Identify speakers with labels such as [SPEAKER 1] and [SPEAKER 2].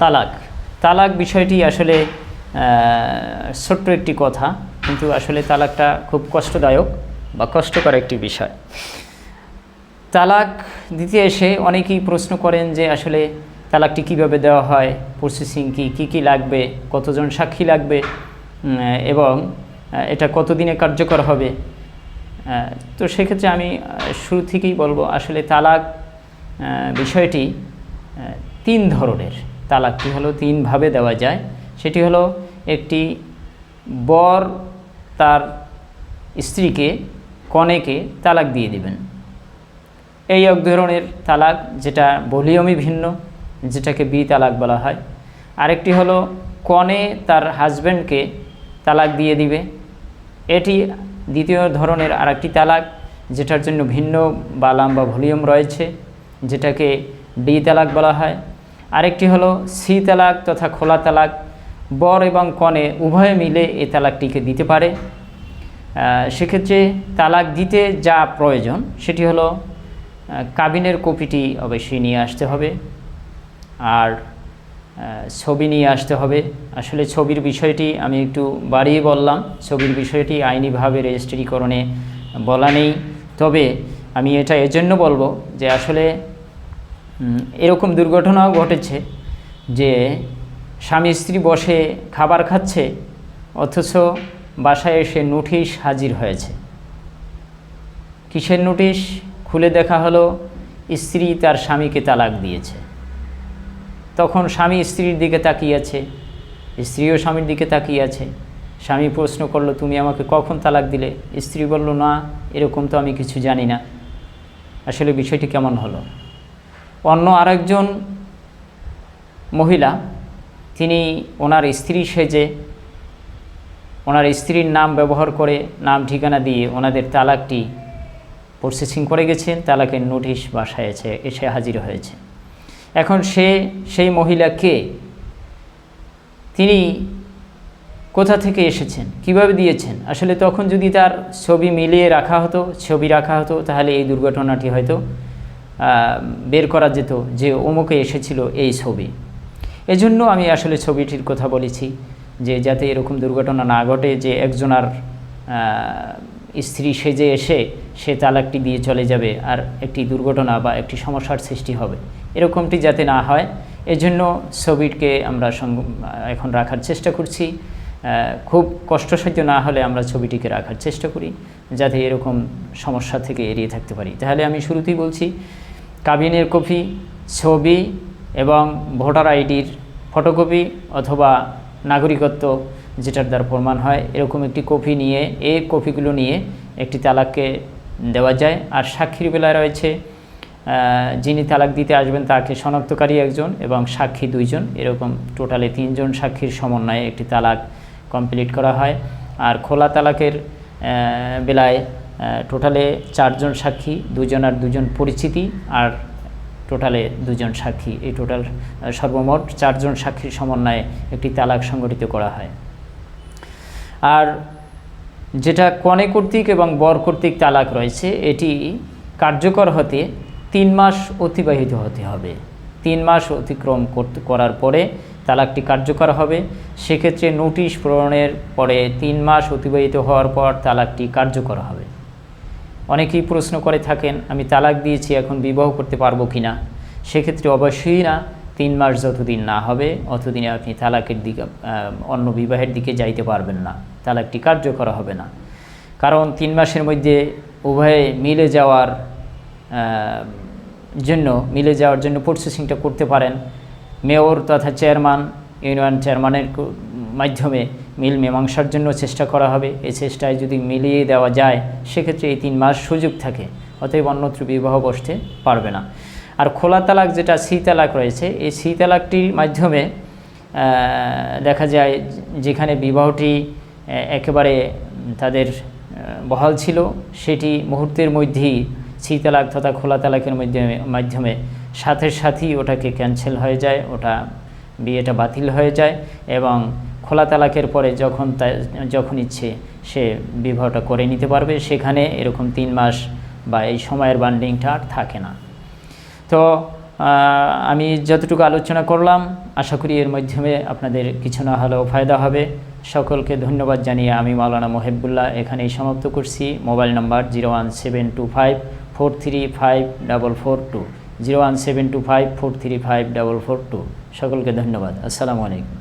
[SPEAKER 1] তালাক। তালাক বিষয়টি আসলে ছোট্ট একটি কথা, কিন্তু আসলে তালাকটা খুব কষ্টদায়ক বা কষ্টকর একটি বিষয়। তালাক দিতে এসে অনেকেই প্রশ্ন করেন যে আসলে তালাকটি কীভাবে দেওয়া হয়, প্রসেসিং কি, কী কী লাগবে, কতজন সাক্ষী লাগবে এবং এটা কতদিনে কার্যকর হবে। তো সেক্ষেত্রে আমি শুরু থেকেই বলব, আসলে তালাক বিষয়টি তিন ধরনের। তালাকটি হলো তিনভাবে দেওয়া যায়। সেটি হলো একটি বর তার স্ত্রীকে, কনেকে তালাক দিয়ে দিবেন। এই এক ধরনের তালাক, যেটা ভলিউমই ভিন্ন, যেটাকে বি তালাক বলা হয়। আরেকটি হলো কনে তার হাজব্যান্ডকে তালাক দিয়ে দিবে। এটি দ্বিতীয় ধরনের আরেকটি তালাক, যেটার জন্য ভিন্ন বা ভলিউম রয়েছে, যেটাকে ডি তালাক বলা হয়। আরেকটি হলো সি তালাক তথা খোলা তালাক। বর এবং কনে উভয়ে মিলে এই তালাকটিকে দিতে পারে। সেক্ষেত্রে তালাক দিতে যা প্রয়োজন, সেটি হলো কাবিনের কপিটি অবশ্যই নিয়ে আসতে হবে আর ছবি নিয়ে আসতে হবে। আসলে ছবির বিষয়টি আমি একটু বাড়িয়ে বললাম, ছবির বিষয়টি আইনিভাবে রেজিস্ট্রিকরণে বলা নেই। তবে আমি এটা এজন্য বলব যে আসলে এরকম দুর্ঘটনাও ঘটেছে যে স্বামী স্ত্রী বসে খাবার খাচ্ছে, অথচ বাসায় এসে নোটিশ হাজির হয়েছে। কিসের নোটিশ? খুলে দেখা হলো, স্ত্রী তার স্বামীকে তালাক দিয়েছে। তখন স্বামী স্ত্রীর দিকে তাকিয়ে আছে, স্ত্রীও স্বামীর দিকে তাকিয়ে আছে। স্বামী প্রশ্ন করল, তুমি আমাকে কখন তালাক দিলে? স্ত্রী বলল, না, এরকম তো আমি কিছু জানি না। আসলে বিষয়টি কেমন হলো? অন্য আরেকজন মহিলা, তিনি ওনার স্ত্রী সেজে ওনার স্ত্রীর নাম ব্যবহার করে নাম ঠিকানা দিয়ে ওনাদের তালাকটি প্রসেসিং করে গেছেন, তালাকের নোটিশ বাসায় এসে এসে হাজির হয়েছে। এখন সে, সেই মহিলা কে? তিনি কোথা থেকে এসেছেন? কীভাবে দিয়েছেন? আসলে তখন যদি তার ছবি মিলিয়ে রাখা হতো, ছবি রাখা হতো, তাহলে এই দুর্ঘটনাটি হয়তো বের করা যেত যে অমুকে এসেছিল এই ছবি। এজন্য আমি আসলে ছবিটির কথা বলেছি যে যাতে এরকম দুর্ঘটনা না ঘটে যে একজনার স্ত্রী সেজে এসে সে তালাকটি দিয়ে চলে যাবে আর একটি দুর্ঘটনা বা একটি সমস্যার সৃষ্টি হবে। এরকমটি যাতে না হয়, এজন্য ছবিকে আমরা এখন রাখার চেষ্টা করছি। খুব কষ্টসাধ্য না হলে আমরা ছবিটিকে রাখার চেষ্টা করি, যাতে এরকম সমস্যা থেকে এড়িয়ে থাকতে পারি। তাহলে আমি শুরুতেই বলছি কাবিনের কপি, ছবি এবং ভোটার আইডির ফটোকপি অথবা নাগরিকত্ব যেটার দ্বারা প্রমাণ হয়, এরকম একটি কপি নিয়ে এই কপিগুলো নিয়ে একটি তালাককে দেওয়া যায়। আর সাক্ষীর বেলায় রয়েছে যিনি তালাক দিতে আসবেন তাকে শনাক্তকারী একজন এবং সাক্ষী দুইজন। এরকম টোটালে তিনজন সাক্ষীর সমন্বয়ে একটি তালাক কমপ্লিট করা হয়। আর খোলা তালাকের বেলায় টোটালে চারজন সাক্ষী, দুজন আর দুজন পরিচিতি, আর টোটালে দুজন সাক্ষী। এই টোটাল সর্বমোট চারজন সাক্ষীর সমন্বয়ে একটি তালাক সংগঠিত করা হয়। আর যেটা কনে কর্তৃক এবং বর কর্তৃক তালাক রয়েছে, এটি কার্যকর হতে তিন মাস অতিবাহিত হতে হবে। তিন মাস অতিক্রম করার পরে তালাকটি কার্যকর হবে। সেক্ষেত্রে নোটিশ প্রণয়নের পরে তিন মাস অতিবাহিত হওয়ার পর তালাকটি কার্যকর হবে। অনেকেই প্রশ্ন করে থাকেন, আমি তালাক দিয়েছি, এখন বিবাহ করতে পারব কি না সেক্ষেত্রে অবশ্যই না, তিন মাস যতদিন না হবে, অতদিনে আপনি তালাকের দিকে অন্য বিবাহের দিকে যাইতে পারবেন না। তালাকটি কার্যকর হবে না। কারণ তিন মাসের মধ্যে উভয়ে মিলে যাওয়ার জন্য, মিলে যাওয়ার জন্য প্রসেসিংটা করতে পারেন। মেয়র তথা চেয়ারম্যান ইউনিয়ন চেয়ারম্যানের মাধ্যমে মিল মীমাংসার জন্য চেষ্টা করা হবে। এই চেষ্টায় যদি মিলিয়ে দেওয়া যায়, সেক্ষেত্রে এই তিন মাস সুযোগ থাকে। অতএব অন্যত্র বিবাহ বসতে পারবে না। আর খোলা তালাক যেটা সি তালাক রয়েছে, এই সি তালাকটির মাধ্যমে দেখা যায় যেখানে বিবাহটি একেবারে তাদের বহাল ছিল, সেটি মুহূর্তের মধ্যেই সি তালাক তথা খোলা তালাকের মাধ্যমে মাধ্যমে সাথে সাথেই ওটাকে ক্যান্সেল হয়ে যায়, ওটা, বিয়েটা বাতিল হয়ে যায় এবং খোলা তালাকের পরে যখন যখন ইচ্ছে সে বিবাহটা করে নিতে পারবে, সেখানে এরকম তিন মাস বা এই সময়ের বান্ডিংটা আর থাকে না। তো আমি যতটুকু আলোচনা করলাম, আশা করি এর মাধ্যমে আপনাদের কিছু না হলেও ফায়দা হবে। সকলকে ধন্যবাদ জানিয়ে আমি মাওলানা মোহেবুল্লাহ এখানেই সমাপ্ত করছি। Mobile number zero one seven two five four three five double four two, zero one seven two five four three five double four two. সকলকে ধন্যবাদ। আসসালামু আলাইকুম।